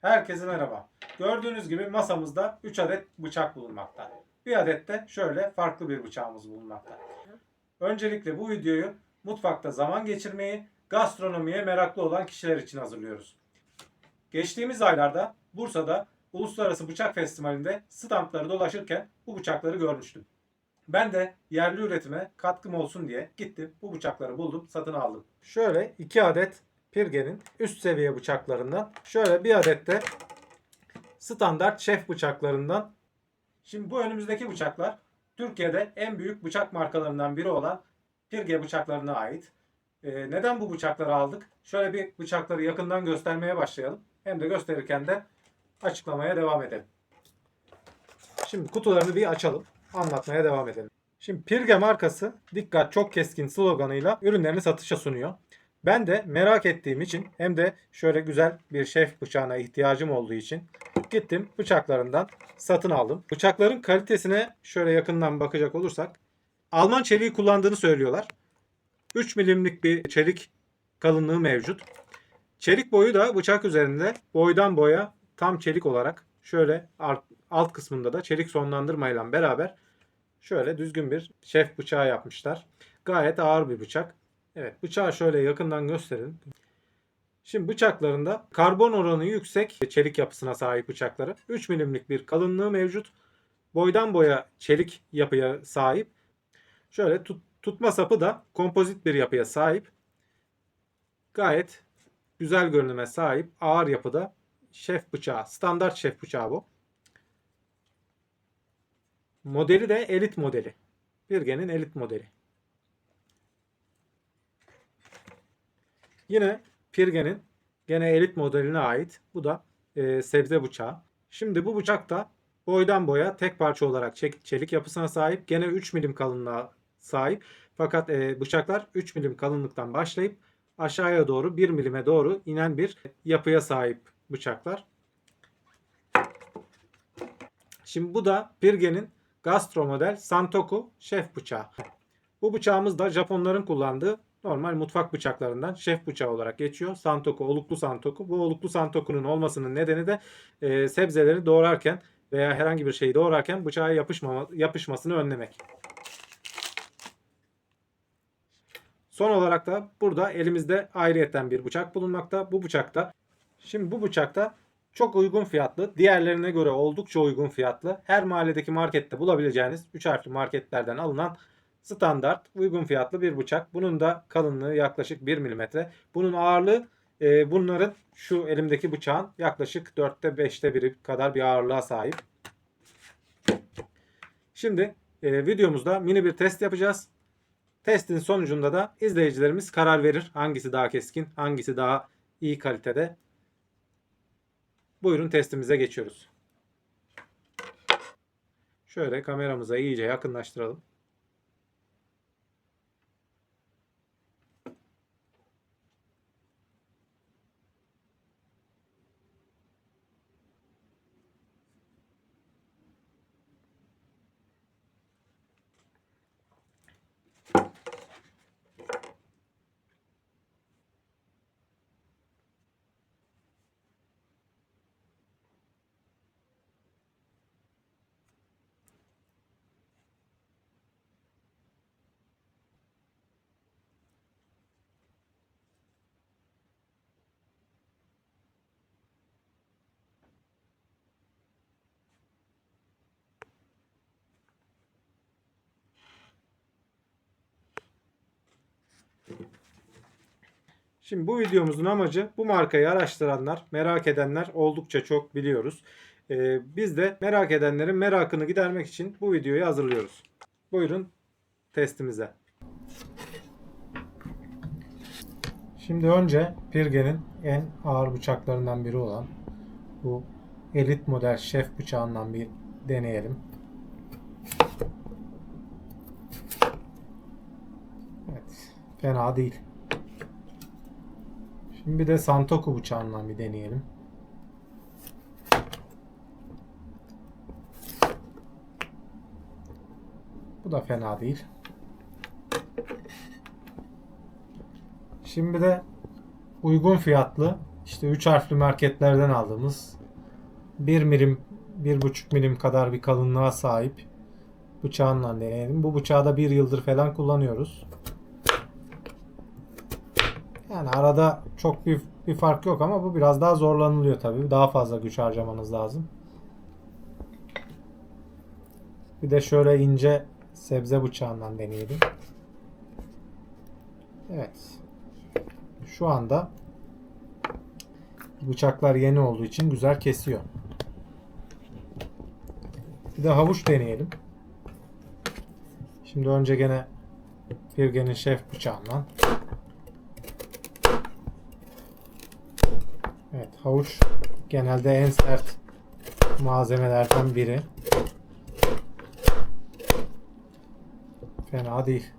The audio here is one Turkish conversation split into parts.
Herkese merhaba. Gördüğünüz gibi masamızda 3 adet bıçak bulunmakta. Bir adet de şöyle farklı bir bıçağımız bulunmakta. Öncelikle bu videoyu mutfakta zaman geçirmeyi, gastronomiye meraklı olan kişiler için hazırlıyoruz. Geçtiğimiz aylarda Bursa'da Uluslararası Bıçak Festivali'nde standları dolaşırken bu bıçakları görmüştüm. Ben de yerli üretime katkım olsun diye gittim bu bıçakları buldum satın aldım. Şöyle 2 adet Pirge'nin üst seviye bıçaklarından şöyle bir adet de standart şef bıçaklarından. Şimdi bu önümüzdeki bıçaklar Türkiye'de en büyük bıçak markalarından biri olan Pirge bıçaklarına ait. Ee, neden bu bıçakları aldık? Şöyle bir bıçakları yakından göstermeye başlayalım. Hem de gösterirken de açıklamaya devam edelim. Şimdi kutularını bir açalım. Anlatmaya devam edelim. Şimdi Pirge markası dikkat çok keskin sloganıyla ürünlerini satışa sunuyor. Ben de merak ettiğim için hem de şöyle güzel bir şef bıçağına ihtiyacım olduğu için gittim bıçaklarından satın aldım. Bıçakların kalitesine şöyle yakından bakacak olursak Alman çeliği kullandığını söylüyorlar. 3 milimlik bir çelik kalınlığı mevcut. Çelik boyu da bıçak üzerinde boydan boya tam çelik olarak şöyle alt, kısmında da çelik sonlandırmayla beraber şöyle düzgün bir şef bıçağı yapmışlar. Gayet ağır bir bıçak. Evet bıçağı şöyle yakından gösterelim. Şimdi bıçaklarında karbon oranı yüksek çelik yapısına sahip bıçakları. 3 milimlik bir kalınlığı mevcut. Boydan boya çelik yapıya sahip. Şöyle tut- tutma sapı da kompozit bir yapıya sahip. Gayet güzel görünüme sahip. Ağır yapıda şef bıçağı. Standart şef bıçağı bu. Modeli de elit modeli. Birge'nin elit modeli. Yine Pirge'nin gene elit modeline ait. Bu da e, sebze bıçağı. Şimdi bu bıçak da boydan boya tek parça olarak çelik yapısına sahip. Gene 3 milim kalınlığa sahip. Fakat e, bıçaklar 3 milim kalınlıktan başlayıp aşağıya doğru 1 milime doğru inen bir yapıya sahip bıçaklar. Şimdi bu da Pirge'nin Gastro model Santoku şef bıçağı. Bu bıçağımız da Japonların kullandığı normal mutfak bıçaklarından şef bıçağı olarak geçiyor. Santoku, oluklu santoku. Bu oluklu santokunun olmasının nedeni de e, sebzeleri doğrarken veya herhangi bir şeyi doğrarken bıçağa yapışmama, yapışmasını önlemek. Son olarak da burada elimizde ayrıyeten bir bıçak bulunmakta. Bu bıçakta şimdi bu bıçakta çok uygun fiyatlı, diğerlerine göre oldukça uygun fiyatlı, her mahalledeki markette bulabileceğiniz 3 harfli marketlerden alınan standart uygun fiyatlı bir bıçak. Bunun da kalınlığı yaklaşık 1 mm. Bunun ağırlığı e, bunların şu elimdeki bıçağın yaklaşık 4'te 5'te biri kadar bir ağırlığa sahip. Şimdi e, videomuzda mini bir test yapacağız. Testin sonucunda da izleyicilerimiz karar verir. Hangisi daha keskin, hangisi daha iyi kalitede. Buyurun testimize geçiyoruz. Şöyle kameramıza iyice yakınlaştıralım. Şimdi bu videomuzun amacı bu markayı araştıranlar, merak edenler oldukça çok biliyoruz. Ee, biz de merak edenlerin merakını gidermek için bu videoyu hazırlıyoruz. Buyurun testimize. Şimdi önce Pirge'nin en ağır bıçaklarından biri olan bu elit model şef bıçağından bir deneyelim. Evet, fena değil. Şimdi bir de Santoku bıçağından bir deneyelim. Bu da fena değil. Şimdi de uygun fiyatlı işte 3 harfli marketlerden aldığımız 1 milim 1,5 milim kadar bir kalınlığa sahip bıçağınla deneyelim. Bu bıçağı da bir yıldır falan kullanıyoruz. Yani arada çok bir, bir fark yok ama bu biraz daha zorlanılıyor tabii. Daha fazla güç harcamanız lazım. Bir de şöyle ince sebze bıçağından deneyelim. Evet. Şu anda bıçaklar yeni olduğu için güzel kesiyor. Bir de havuç deneyelim. Şimdi önce gene Firgen'in şef bıçağından. Evet havuç genelde en sert malzemelerden biri. Fena değil.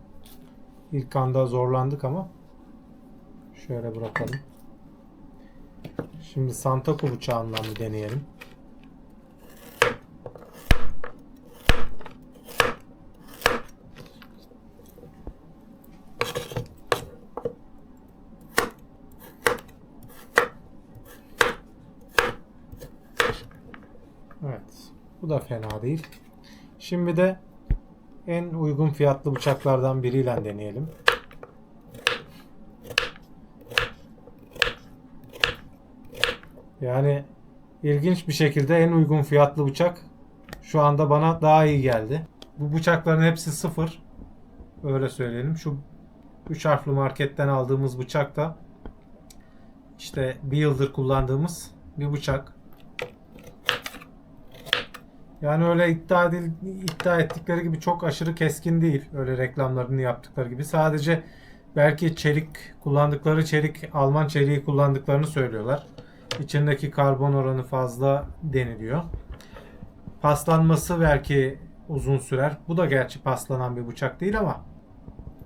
İlk anda zorlandık ama şöyle bırakalım. Şimdi Santaku bıçağından bir deneyelim. Evet. Da fena değil. Şimdi de en uygun fiyatlı bıçaklardan biriyle deneyelim. Yani ilginç bir şekilde en uygun fiyatlı bıçak şu anda bana daha iyi geldi. Bu bıçakların hepsi sıfır. Öyle söyleyelim. Şu 3 harfli marketten aldığımız bıçak da işte bir yıldır kullandığımız bir bıçak. Yani öyle iddia, edil, iddia ettikleri gibi çok aşırı keskin değil. Öyle reklamlarını yaptıkları gibi. Sadece belki çelik kullandıkları çelik Alman çeliği kullandıklarını söylüyorlar. İçindeki karbon oranı fazla deniliyor. Paslanması belki uzun sürer. Bu da gerçi paslanan bir bıçak değil ama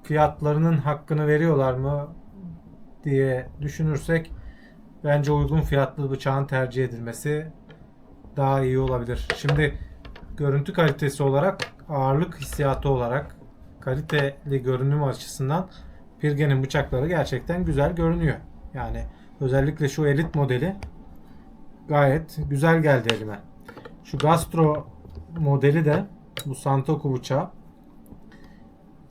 fiyatlarının hakkını veriyorlar mı diye düşünürsek bence uygun fiyatlı bıçağın tercih edilmesi daha iyi olabilir. Şimdi görüntü kalitesi olarak, ağırlık hissiyatı olarak, kaliteli görünüm açısından Pirgen'in bıçakları gerçekten güzel görünüyor. Yani özellikle şu elit modeli gayet güzel geldi elime. Şu Gastro modeli de bu Santoku bıçağı.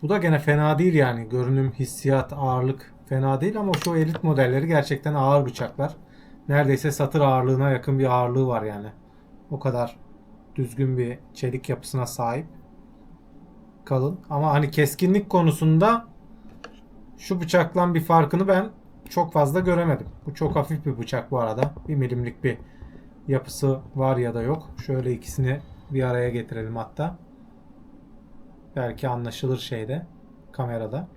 Bu da gene fena değil yani. Görünüm, hissiyat, ağırlık fena değil ama şu elit modelleri gerçekten ağır bıçaklar. Neredeyse satır ağırlığına yakın bir ağırlığı var yani. O kadar düzgün bir çelik yapısına sahip. Kalın. Ama hani keskinlik konusunda şu bıçakla bir farkını ben çok fazla göremedim. Bu çok hafif bir bıçak bu arada. Bir milimlik bir yapısı var ya da yok. Şöyle ikisini bir araya getirelim hatta. Belki anlaşılır şeyde kamerada.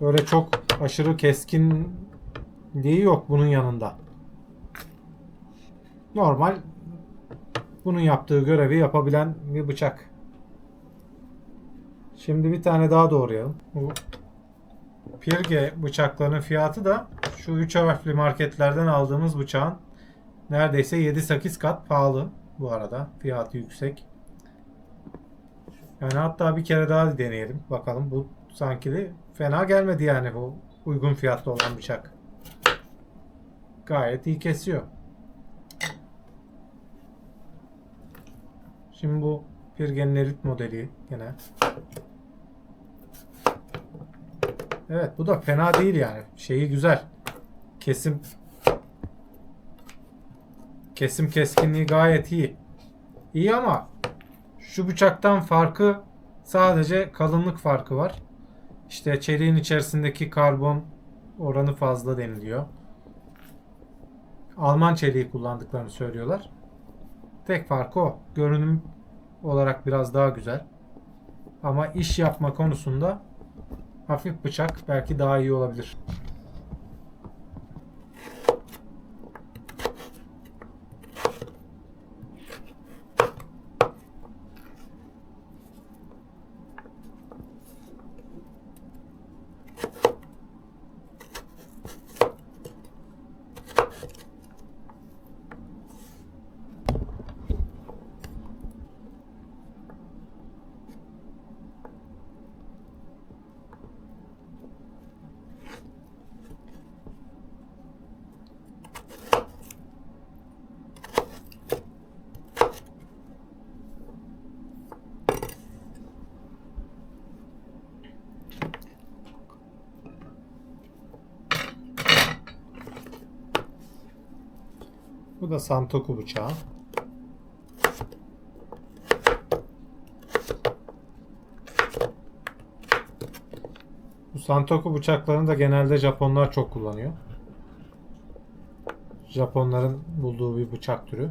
Böyle çok aşırı keskinliği yok bunun yanında. Normal bunun yaptığı görevi yapabilen bir bıçak. Şimdi bir tane daha doğrayalım. Bu Pirge bıçaklarının fiyatı da şu 3 harfli marketlerden aldığımız bıçağın neredeyse 7-8 kat pahalı bu arada. Fiyatı yüksek. Yani hatta bir kere daha deneyelim. Bakalım bu sanki de fena gelmedi yani bu uygun fiyatlı olan bıçak. Gayet iyi kesiyor. Şimdi bu Pirgen'in elit modeli gene. Evet bu da fena değil yani. Şeyi güzel. Kesim kesim keskinliği gayet iyi. İyi ama şu bıçaktan farkı sadece kalınlık farkı var. İşte çeliğin içerisindeki karbon oranı fazla deniliyor. Alman çeliği kullandıklarını söylüyorlar. Tek farkı o. Görünüm olarak biraz daha güzel. Ama iş yapma konusunda hafif bıçak belki daha iyi olabilir. Bu da Santoku bıçağı. Bu Santoku bıçaklarını da genelde Japonlar çok kullanıyor. Japonların bulduğu bir bıçak türü.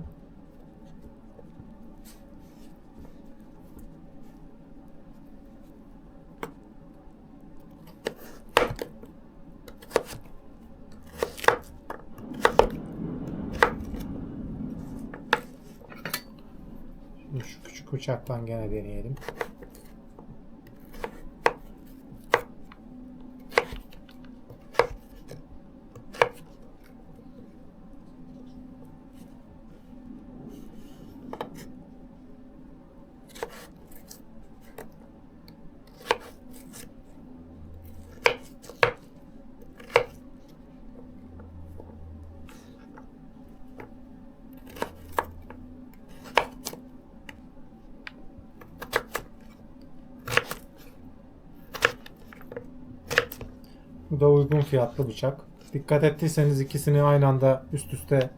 Şimdi bıçaktan gene deneyelim. Uygun fiyatlı bıçak. Dikkat ettiyseniz ikisini aynı anda üst üste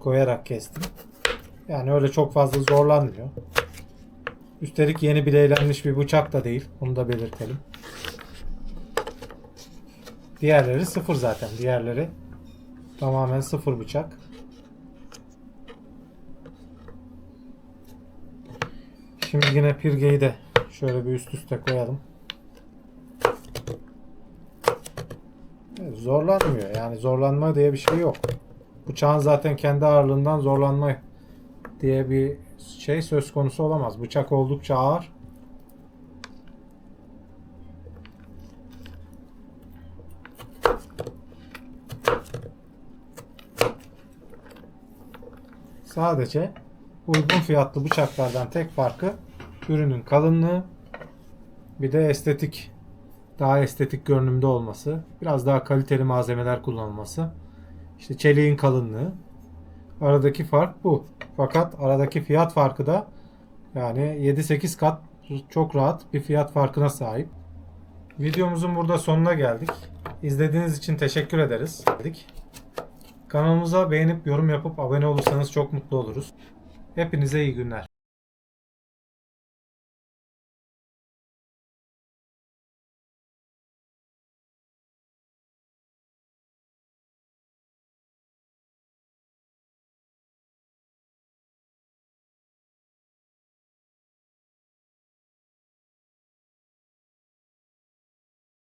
koyarak kestim. Yani öyle çok fazla zorlanmıyor. Üstelik yeni bileylenmiş bir bıçak da değil. Onu da belirtelim. Diğerleri sıfır zaten. Diğerleri tamamen sıfır bıçak. Şimdi yine pirgeyi de şöyle bir üst üste koyalım. Zorlanmıyor. Yani zorlanma diye bir şey yok. Bıçağın zaten kendi ağırlığından zorlanma diye bir şey söz konusu olamaz. Bıçak oldukça ağır. Sadece uygun fiyatlı bıçaklardan tek farkı ürünün kalınlığı bir de estetik daha estetik görünümde olması, biraz daha kaliteli malzemeler kullanılması, işte çeliğin kalınlığı. Aradaki fark bu. Fakat aradaki fiyat farkı da yani 7-8 kat çok rahat bir fiyat farkına sahip. Videomuzun burada sonuna geldik. İzlediğiniz için teşekkür ederiz. Kanalımıza beğenip yorum yapıp abone olursanız çok mutlu oluruz. Hepinize iyi günler.